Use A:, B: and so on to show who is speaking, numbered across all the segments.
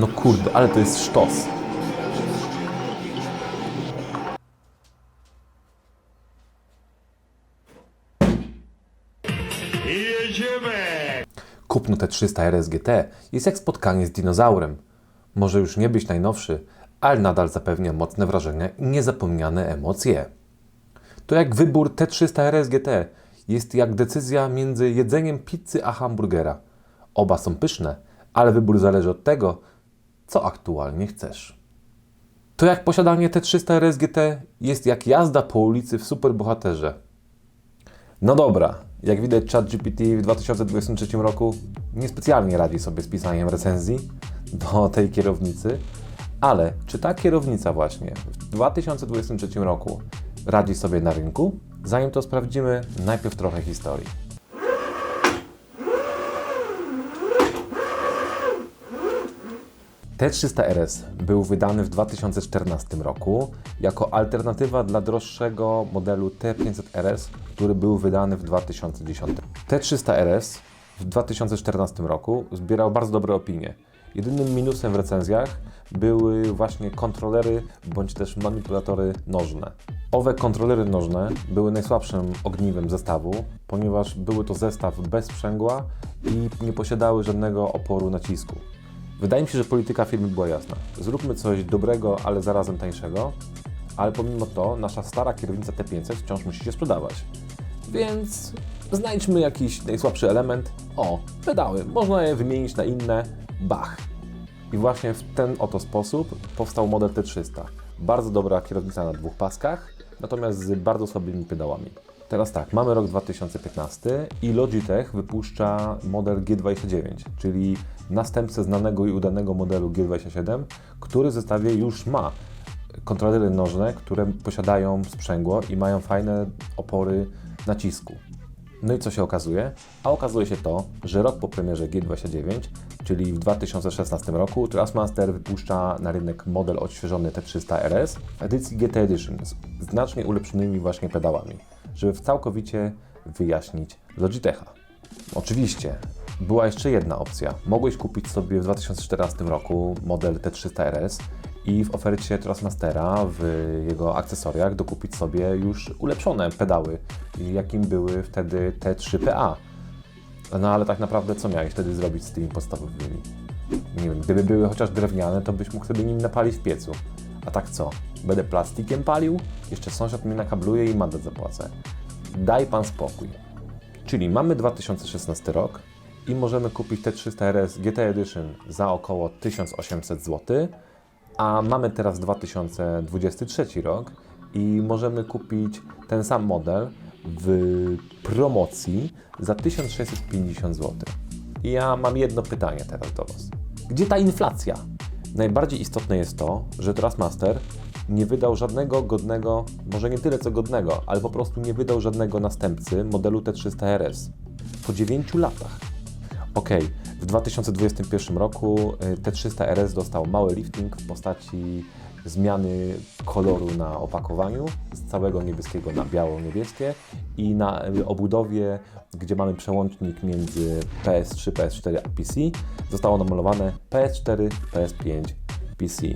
A: No kurde, ale to jest sztos. Kupno T300 RS GT jest jak spotkanie z dinozaurem. Może już nie być najnowszy, ale nadal zapewnia mocne wrażenia i niezapomniane emocje. To jak wybór T300 RS GT jest jak decyzja między jedzeniem pizzy a hamburgera. Oba są pyszne, ale wybór zależy od tego, co aktualnie chcesz. To jak posiadanie T300 RS GT jest jak jazda po ulicy w superbohaterze. No dobra, jak widać ChatGPT w 2023 roku niespecjalnie radzi sobie z pisaniem recenzji do tej kierownicy, ale czy ta kierownica właśnie w 2023 roku radzi sobie na rynku? Zanim to sprawdzimy, najpierw trochę historii. T300 RS był wydany w 2014 roku jako alternatywa dla droższego modelu T500 RS, który był wydany w 2010. T300 RS w 2014 roku zbierał bardzo dobre opinie. Jedynym minusem w recenzjach były właśnie kontrolery bądź też manipulatory nożne. Owe kontrolery nożne były najsłabszym ogniwem zestawu, ponieważ były to zestaw bez sprzęgła i nie posiadały żadnego oporu nacisku. Wydaje mi się, że polityka firmy była jasna. Zróbmy coś dobrego, ale zarazem tańszego, ale pomimo to nasza stara kierownica T500 wciąż musi się sprzedawać. Więc znajdźmy jakiś najsłabszy element. O, pedały. Można je wymienić na inne. Bach. I właśnie w ten oto sposób powstał model T300. Bardzo dobra kierownica na dwóch paskach, natomiast z bardzo słabymi pedałami. Teraz tak, mamy rok 2015 i Logitech wypuszcza model G29, czyli następcę znanego i udanego modelu G27, który w zestawie już ma kontrolery nożne, które posiadają sprzęgło i mają fajne opory nacisku. No i co się okazuje? A okazuje się to, że rok po premierze G29, czyli w 2016 roku, Trustmaster wypuszcza na rynek model odświeżony T300 RS w edycji GT Edition z znacznie ulepszonymi właśnie pedałami, żeby całkowicie wyjaśnić Logitecha. Oczywiście, była jeszcze jedna opcja. Mogłeś kupić sobie w 2014 roku model T300 RS i w ofercie Trustmastera w jego akcesoriach dokupić sobie już ulepszone pedały, jakim były wtedy T3PA. No ale tak naprawdę co miałeś wtedy zrobić z tymi podstawowymi? Nie wiem, gdyby były chociaż drewniane, to byś mógł sobie nim napalić w piecu. A tak co? Będę plastikiem palił? Jeszcze sąsiad mnie nakabluje i mandat zapłacę. Daj pan spokój. Czyli mamy 2016 rok i możemy kupić T300 RS GT Edition za około 1800 zł, a mamy teraz 2023 rok i możemy kupić ten sam model w promocji za 1650 zł. I ja mam jedno pytanie teraz do Was. Gdzie ta inflacja? Najbardziej istotne jest to, że Trustmaster nie wydał żadnego godnego, może nie tyle co godnego, ale po prostu nie wydał żadnego następcy modelu T300 RS po 9 latach. Ok, w 2021 roku y, T300 RS dostał mały lifting w postaci zmiany koloru na opakowaniu z całego niebieskiego na biało-niebieskie i na y, obudowie, gdzie mamy przełącznik między PS3, PS4 a PC, zostało namalowane PS4, PS5, PC.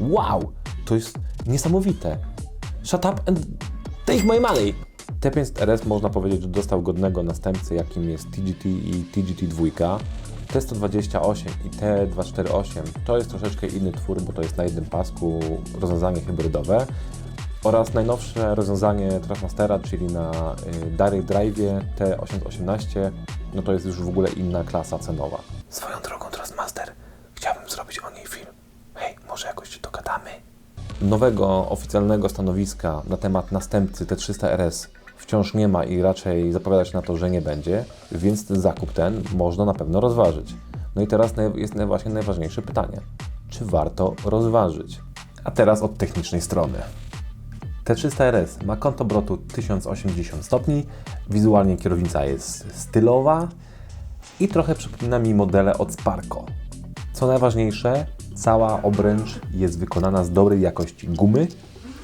A: Wow! To jest niesamowite. Shut up and take my money! T500 RS można powiedzieć, że dostał godnego następcy, jakim jest TGT i TGT2. T128 i T248 to jest troszeczkę inny twór, bo to jest na jednym pasku rozwiązanie hybrydowe. Oraz najnowsze rozwiązanie Trustmastera, czyli na y, Direct Drive T818, no to jest już w ogóle inna klasa cenowa. Swoją drogą Trustmaster, chciałbym zrobić o niej film. Hej, może jakoś się dogadamy? Nowego oficjalnego stanowiska na temat następcy T300 RS wciąż nie ma i raczej zapowiada się na to, że nie będzie, więc ten zakup ten można na pewno rozważyć. No i teraz jest właśnie najważniejsze pytanie. Czy warto rozważyć? A teraz od technicznej strony. T300 RS ma kąt obrotu 1080 stopni, wizualnie kierownica jest stylowa i trochę przypomina mi modele od Sparco. Co najważniejsze, cała obręcz jest wykonana z dobrej jakości gumy,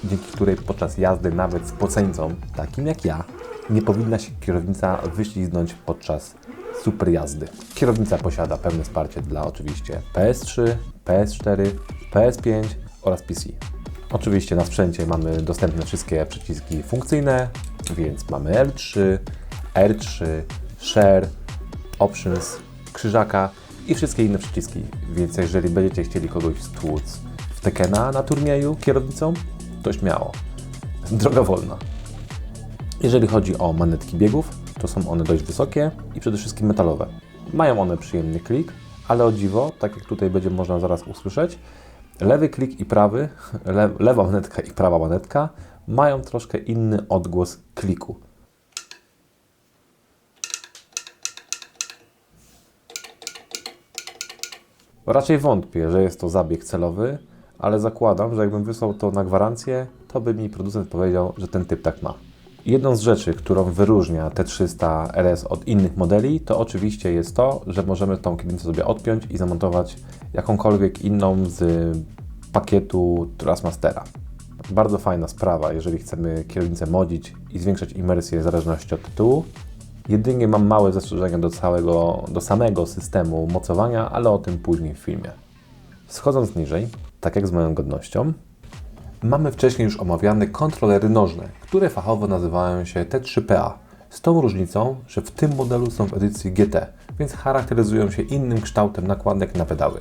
A: dzięki której podczas jazdy nawet z poceńcą, takim jak ja, nie powinna się kierownica wyśliznąć podczas super jazdy. Kierownica posiada pełne wsparcie dla oczywiście PS3, PS4, PS5 oraz PC. Oczywiście na sprzęcie mamy dostępne wszystkie przyciski funkcyjne, więc mamy L3, R3, Share, Options, krzyżaka i wszystkie inne przyciski. Więc jeżeli będziecie chcieli kogoś stłuc w Tekena na turnieju kierownicą, to śmiało. Droga wolna. Jeżeli chodzi o manetki biegów, to są one dość wysokie i przede wszystkim metalowe. Mają one przyjemny klik, ale o dziwo, tak jak tutaj będzie można zaraz usłyszeć, lewy klik i prawy, le, lewa manetka i prawa manetka mają troszkę inny odgłos kliku. Raczej wątpię, że jest to zabieg celowy, ale zakładam, że jakbym wysłał to na gwarancję, to by mi producent powiedział, że ten typ tak ma. Jedną z rzeczy, którą wyróżnia T300 RS od innych modeli, to oczywiście jest to, że możemy tą kierownicę sobie odpiąć i zamontować jakąkolwiek inną z pakietu Trustmastera. Bardzo fajna sprawa, jeżeli chcemy kierownicę modzić i zwiększać imersję w zależności od tytułu. Jedynie mam małe zastrzeżenia do, całego, do samego systemu mocowania, ale o tym później w filmie. Schodząc niżej, tak jak z moją godnością, mamy wcześniej już omawiane kontrolery nożne, które fachowo nazywają się T3PA. Z tą różnicą, że w tym modelu są w edycji GT, więc charakteryzują się innym kształtem nakładek na pedały.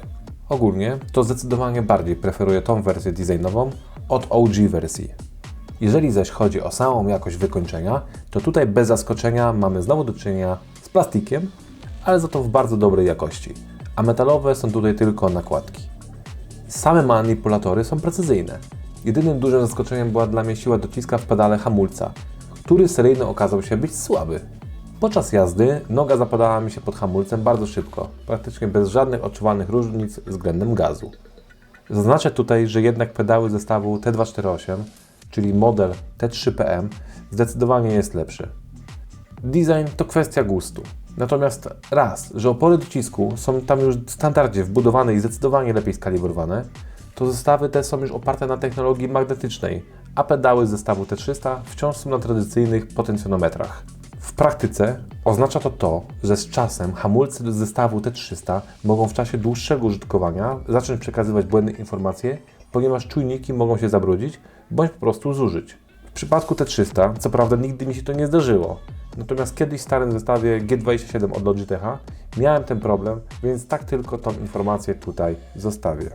A: Ogólnie to zdecydowanie bardziej preferuję tą wersję designową od OG wersji. Jeżeli zaś chodzi o samą jakość wykończenia, to tutaj bez zaskoczenia mamy znowu do czynienia z plastikiem, ale za to w bardzo dobrej jakości, a metalowe są tutaj tylko nakładki. Same manipulatory są precyzyjne. Jedynym dużym zaskoczeniem była dla mnie siła dociska w pedale hamulca, który seryjny okazał się być słaby. Podczas jazdy noga zapadała mi się pod hamulcem bardzo szybko, praktycznie bez żadnych odczuwalnych różnic względem gazu. Zaznaczę tutaj, że jednak pedały zestawu T248, czyli model T3PM, zdecydowanie jest lepszy. Design to kwestia gustu. Natomiast raz, że opory docisku są tam już w standardzie wbudowane i zdecydowanie lepiej skalibrowane, to zestawy te są już oparte na technologii magnetycznej, a pedały zestawu T300 wciąż są na tradycyjnych potencjonometrach. W praktyce oznacza to to, że z czasem hamulce z zestawu T300 mogą w czasie dłuższego użytkowania zacząć przekazywać błędne informacje, ponieważ czujniki mogą się zabrudzić bądź po prostu zużyć. W przypadku T300, co prawda nigdy mi się to nie zdarzyło, natomiast kiedyś w starym zestawie G27 od Logitecha miałem ten problem, więc tak tylko tą informację tutaj zostawię.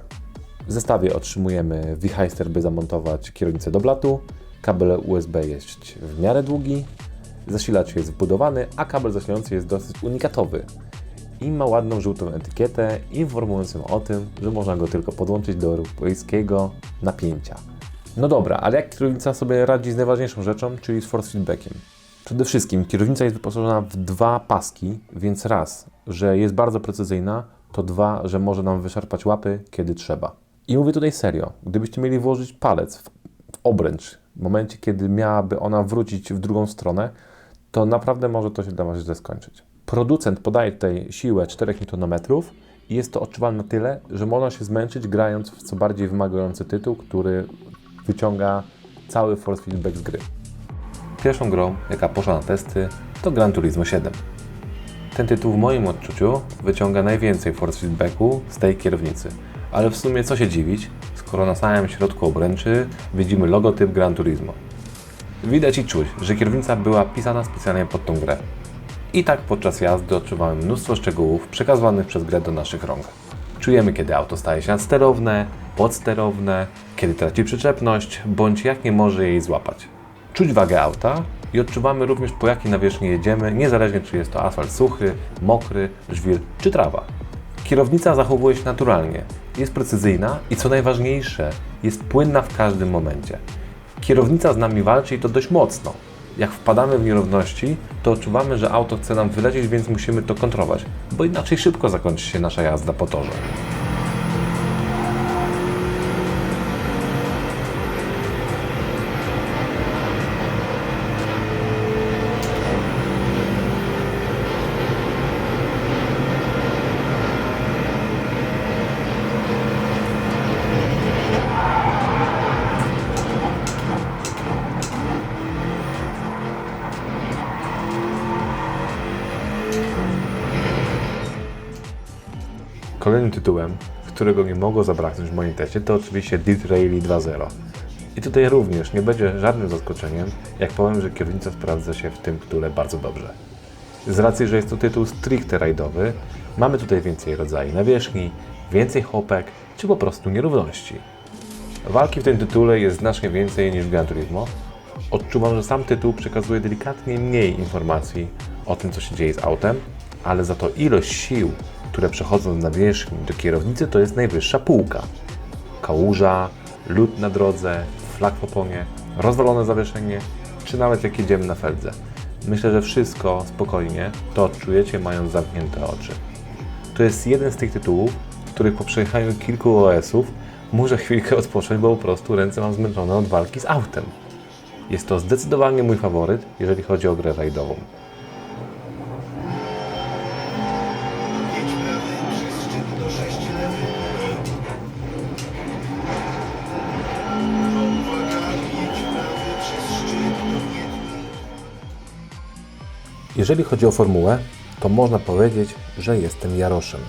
A: W zestawie otrzymujemy wichajster, by zamontować kierownicę do blatu, kabel USB jest w miarę długi, zasilacz jest wbudowany, a kabel zasilający jest dosyć unikatowy i ma ładną żółtą etykietę informującą o tym, że można go tylko podłączyć do europejskiego napięcia. No dobra, ale jak kierownica sobie radzi z najważniejszą rzeczą, czyli z force feedbackiem? Przede wszystkim kierownica jest wyposażona w dwa paski, więc raz, że jest bardzo precyzyjna, to dwa, że może nam wyszarpać łapy, kiedy trzeba. I mówię tutaj serio, gdybyście mieli włożyć palec w, obręcz w momencie, kiedy miałaby ona wrócić w drugą stronę, to naprawdę może to się dla Was skończyć. Producent podaje tutaj siłę 4 Nm i jest to odczuwalne tyle, że można się zmęczyć grając w co bardziej wymagający tytuł, który wyciąga cały force feedback z gry. Pierwszą grą, jaka poszła na testy, to Gran Turismo 7. Ten tytuł w moim odczuciu wyciąga najwięcej force feedbacku z tej kierownicy. Ale w sumie co się dziwić, skoro na samym środku obręczy widzimy logotyp Gran Turismo. Widać i czuć, że kierownica była pisana specjalnie pod tą grę. I tak podczas jazdy odczuwamy mnóstwo szczegółów przekazywanych przez grę do naszych rąk. Czujemy, kiedy auto staje się nadsterowne, podsterowne, kiedy traci przyczepność, bądź jak nie może jej złapać. Czuć wagę auta i odczuwamy również po jakiej nawierzchni jedziemy, niezależnie czy jest to asfalt suchy, mokry, żwir czy trawa. Kierownica zachowuje się naturalnie, jest precyzyjna i co najważniejsze, jest płynna w każdym momencie. Kierownica z nami walczy i to dość mocno. Jak wpadamy w nierówności, to odczuwamy, że auto chce nam wylecieć, więc musimy to kontrolować, bo inaczej szybko zakończy się nasza jazda po torze. Kolejnym tytułem, którego nie mogło zabraknąć w moim teście, to oczywiście Disraeli 2.0. I tutaj również nie będzie żadnym zaskoczeniem, jak powiem, że kierownica sprawdza się w tym tytule bardzo dobrze. Z racji, że jest to tytuł stricte rajdowy, mamy tutaj więcej rodzajów nawierzchni, więcej hopek, czy po prostu nierówności. Walki w tym tytule jest znacznie więcej niż w Gran Turismo. Odczuwam, że sam tytuł przekazuje delikatnie mniej informacji o tym, co się dzieje z autem, ale za to ilość sił, które przechodzą z nawierzchni do kierownicy, to jest najwyższa półka. Kałuża, lód na drodze, flag w oponie, rozwalone zawieszenie, czy nawet jak jedziemy na feldze. Myślę, że wszystko spokojnie to odczujecie mając zamknięte oczy. To jest jeden z tych tytułów, w których po przejechaniu kilku OS-ów muszę chwilkę odpocząć, bo po prostu ręce mam zmęczone od walki z autem. Jest to zdecydowanie mój faworyt, jeżeli chodzi o grę rajdową. Jeżeli chodzi o formułę, to można powiedzieć, że jestem Jaroszem.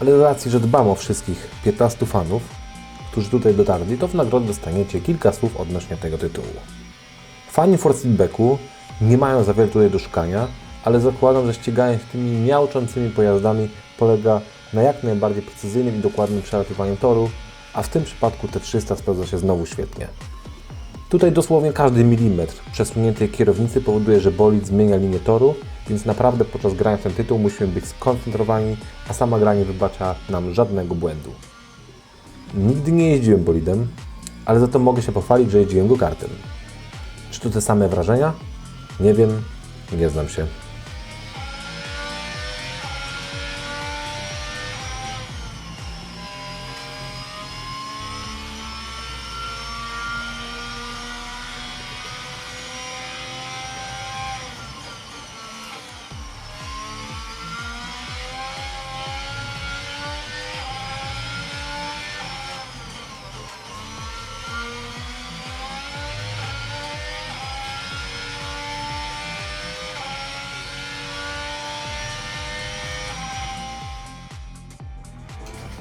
A: Ale z racji, że dbam o wszystkich 15 fanów, którzy tutaj dotarli, to w nagrodę dostaniecie kilka słów odnośnie tego tytułu. Fani Force Feedbacku nie mają za wiele tutaj do szukania, ale zakładam, że ściganie się tymi miałczącymi pojazdami polega na jak najbardziej precyzyjnym i dokładnym przelatywaniu toru, a w tym przypadku T300 sprawdza się znowu świetnie. Tutaj dosłownie każdy milimetr przesuniętej kierownicy powoduje, że bolid zmienia linię toru, więc naprawdę podczas grania w ten tytuł musimy być skoncentrowani, a sama gra nie wybacza nam żadnego błędu. Nigdy nie jeździłem bolidem, ale za to mogę się pochwalić, że jeździłem go kartem. Czy to te same wrażenia? Nie wiem, nie znam się.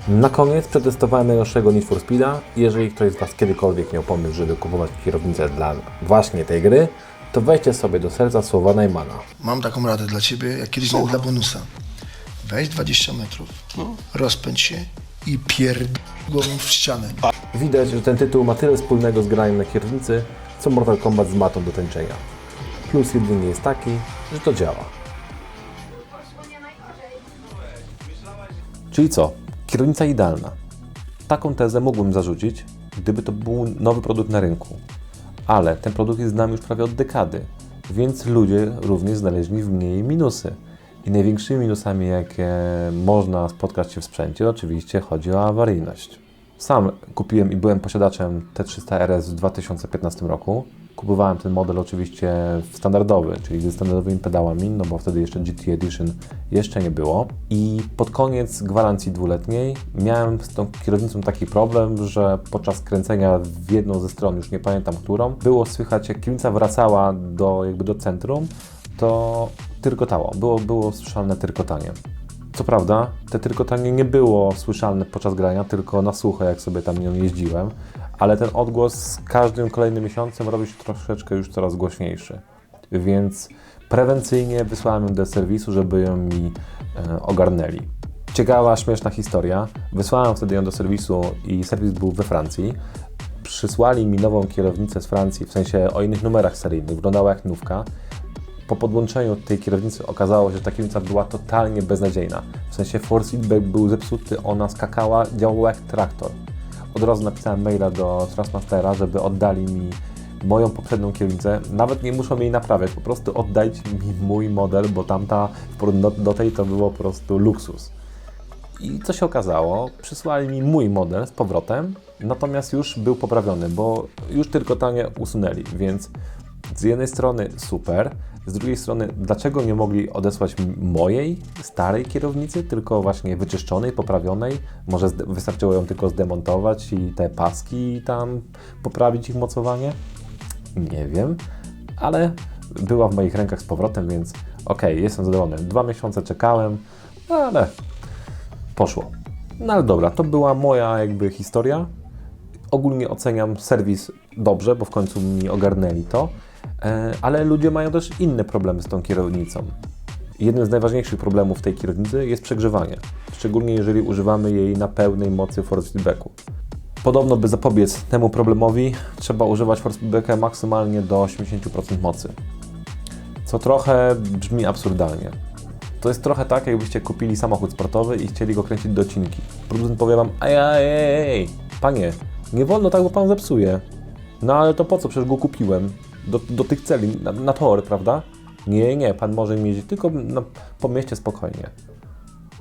A: Na koniec przetestowałem najnowszego Need for Speeda jeżeli ktoś z Was kiedykolwiek miał pomysł, żeby kupować kierownicę dla właśnie tej gry, to weźcie sobie do serca słowa Najmana.
B: Mam taką radę dla Ciebie, jak kiedyś dla bonusa. Weź 20 metrów, rozpędź się i pierd... głową w ścianę.
A: Widać, że ten tytuł ma tyle wspólnego z graniem na kierownicy, co Mortal Kombat z matą do tańczenia. Plus jedynie jest taki, że to działa. Czyli co? Kierownica idealna. Taką tezę mógłbym zarzucić, gdyby to był nowy produkt na rynku. Ale ten produkt jest znany już prawie od dekady, więc ludzie również znaleźli w niej minusy. I największymi minusami, jakie można spotkać się w sprzęcie, oczywiście chodzi o awaryjność. Sam kupiłem i byłem posiadaczem T300 RS w 2015 roku. Kupowałem ten model oczywiście w standardowy, czyli ze standardowymi pedałami, no bo wtedy jeszcze GT Edition jeszcze nie było. I pod koniec gwarancji dwuletniej miałem z tą kierownicą taki problem, że podczas kręcenia w jedną ze stron, już nie pamiętam którą, było słychać jak kierownica wracała do, jakby do centrum, to tyrkotało, było, było słyszalne tyrkotanie. Co prawda, te tyrkotanie nie było słyszalne podczas grania, tylko na sucho, jak sobie tam nią jeździłem, ale ten odgłos z każdym kolejnym miesiącem robi się troszeczkę już coraz głośniejszy. Więc prewencyjnie wysłałem ją do serwisu, żeby ją mi e, ogarnęli. Ciekawa, śmieszna historia. Wysłałem wtedy ją do serwisu i serwis był we Francji. Przysłali mi nową kierownicę z Francji, w sensie o innych numerach seryjnych, wyglądała jak nówka po podłączeniu tej kierownicy okazało się, że ta kierownica była totalnie beznadziejna. W sensie force feedback był zepsuty, ona skakała, działała jak traktor. Od razu napisałem maila do Transmastera, żeby oddali mi moją poprzednią kierownicę. Nawet nie muszą jej naprawiać, po prostu oddajcie mi mój model, bo tamta do, do tej to było po prostu luksus. I co się okazało? Przysłali mi mój model z powrotem, natomiast już był poprawiony, bo już tylko tanie usunęli, więc z jednej strony super, z drugiej strony dlaczego nie mogli odesłać mojej starej kierownicy, tylko właśnie wyczyszczonej, poprawionej? Może wystarczyło ją tylko zdemontować i te paski tam poprawić ich mocowanie? Nie wiem, ale była w moich rękach z powrotem, więc okej, jestem zadowolony. Dwa miesiące czekałem, ale poszło. No ale dobra, to była moja jakby historia. Ogólnie oceniam serwis dobrze, bo w końcu mi ogarnęli to, ale ludzie mają też inne problemy z tą kierownicą. Jednym z najważniejszych problemów tej kierownicy jest przegrzewanie, szczególnie jeżeli używamy jej na pełnej mocy force feedbacku. Podobno, by zapobiec temu problemowi, trzeba używać force feedbacka maksymalnie do 80% mocy, co trochę brzmi absurdalnie. To jest trochę tak, jakbyście kupili samochód sportowy i chcieli go kręcić do odcinki. Producent powie wam, ej, ej, ej, panie, nie wolno tak, bo pan zepsuje. No ale to po co, przecież go kupiłem do, do tych celi, na, na prawda? Nie, nie, pan może mieć tylko na, po mieście spokojnie.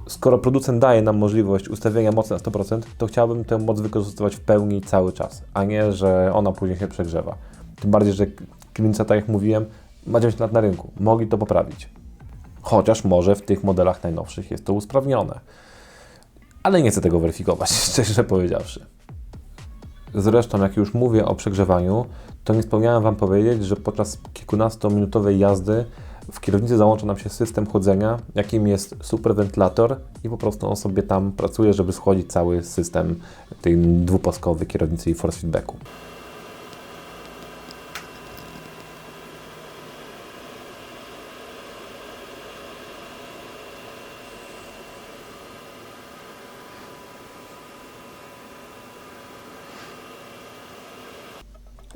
A: Skoro producent daje nam możliwość ustawienia mocy na 100%, to chciałbym tę moc wykorzystywać w pełni cały czas, a nie, że ona później się przegrzewa. Tym bardziej, że kierownica, tak jak mówiłem, ma 9 lat na rynku. Mogli to poprawić. Chociaż może w tych modelach najnowszych jest to usprawnione. Ale nie chcę tego weryfikować, szczerze powiedziawszy. Zresztą, jak już mówię o przegrzewaniu, to nie wspomniałem Wam powiedzieć, że podczas kilkunastominutowej jazdy w kierownicy załącza nam się system chłodzenia, jakim jest superwentylator i po prostu on sobie tam pracuje, żeby schłodzić cały system tej dwupaskowej kierownicy i force feedbacku.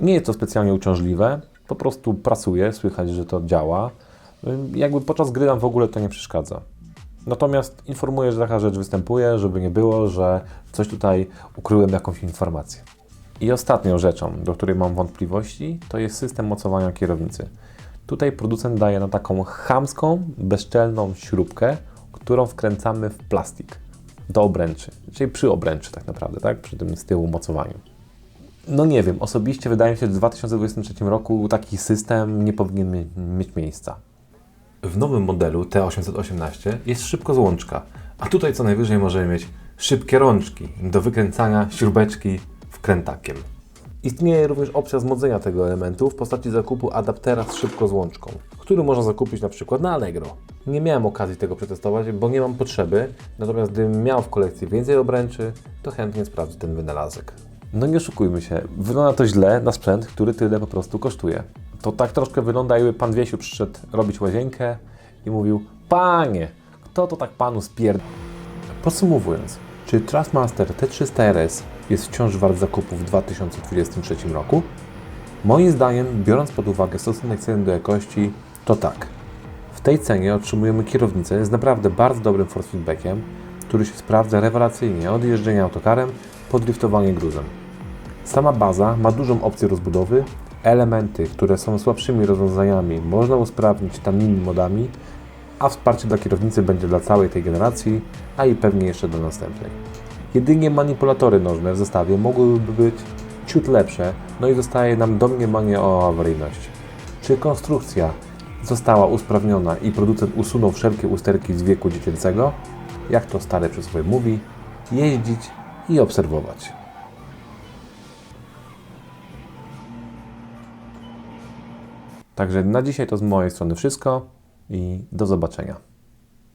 A: Nie jest to specjalnie uciążliwe, po prostu pracuje, słychać, że to działa. Jakby podczas gry nam w ogóle to nie przeszkadza. Natomiast informuję, że taka rzecz występuje, żeby nie było, że coś tutaj ukryłem jakąś informację. I ostatnią rzeczą, do której mam wątpliwości, to jest system mocowania kierownicy. Tutaj producent daje na taką chamską, bezczelną śrubkę, którą wkręcamy w plastik do obręczy, czyli przy obręczy tak naprawdę, tak? przy tym z tyłu mocowaniu. No nie wiem, osobiście wydaje mi się, że w 2023 roku taki system nie powinien mie- mieć miejsca. W nowym modelu T818 jest szybkozłączka, a tutaj co najwyżej możemy mieć szybkie rączki do wykręcania śrubeczki wkrętakiem. Istnieje również opcja wzmocnienia tego elementu w postaci zakupu adaptera z szybkozłączką, który można zakupić na przykład na Allegro. Nie miałem okazji tego przetestować, bo nie mam potrzeby, natomiast gdybym miał w kolekcji więcej obręczy, to chętnie sprawdzę ten wynalazek. No nie oszukujmy się, wygląda to źle na sprzęt, który tyle po prostu kosztuje. To tak troszkę wygląda, jakby pan Wiesiu przyszedł robić łazienkę i mówił Panie, kto to tak panu spierd... Podsumowując, czy Trustmaster T300 RS jest wciąż wart zakupu w 2023 roku? Moim zdaniem, biorąc pod uwagę stosunek ceny do jakości, to tak. W tej cenie otrzymujemy kierownicę z naprawdę bardzo dobrym force feedbackiem, który się sprawdza rewelacyjnie od jeżdżenia autokarem po driftowanie gruzem. Sama baza ma dużą opcję rozbudowy, elementy, które są słabszymi rozwiązaniami można usprawnić tanimi modami, a wsparcie dla kierownicy będzie dla całej tej generacji, a i pewnie jeszcze do następnej. Jedynie manipulatory nożne w zestawie mogłyby być ciut lepsze, no i zostaje nam domniemanie o awaryjności. Czy konstrukcja została usprawniona i producent usunął wszelkie usterki z wieku dziecięcego? Jak to stare przysłowie mówi, jeździć i obserwować. Także na dzisiaj to z mojej strony wszystko i do zobaczenia.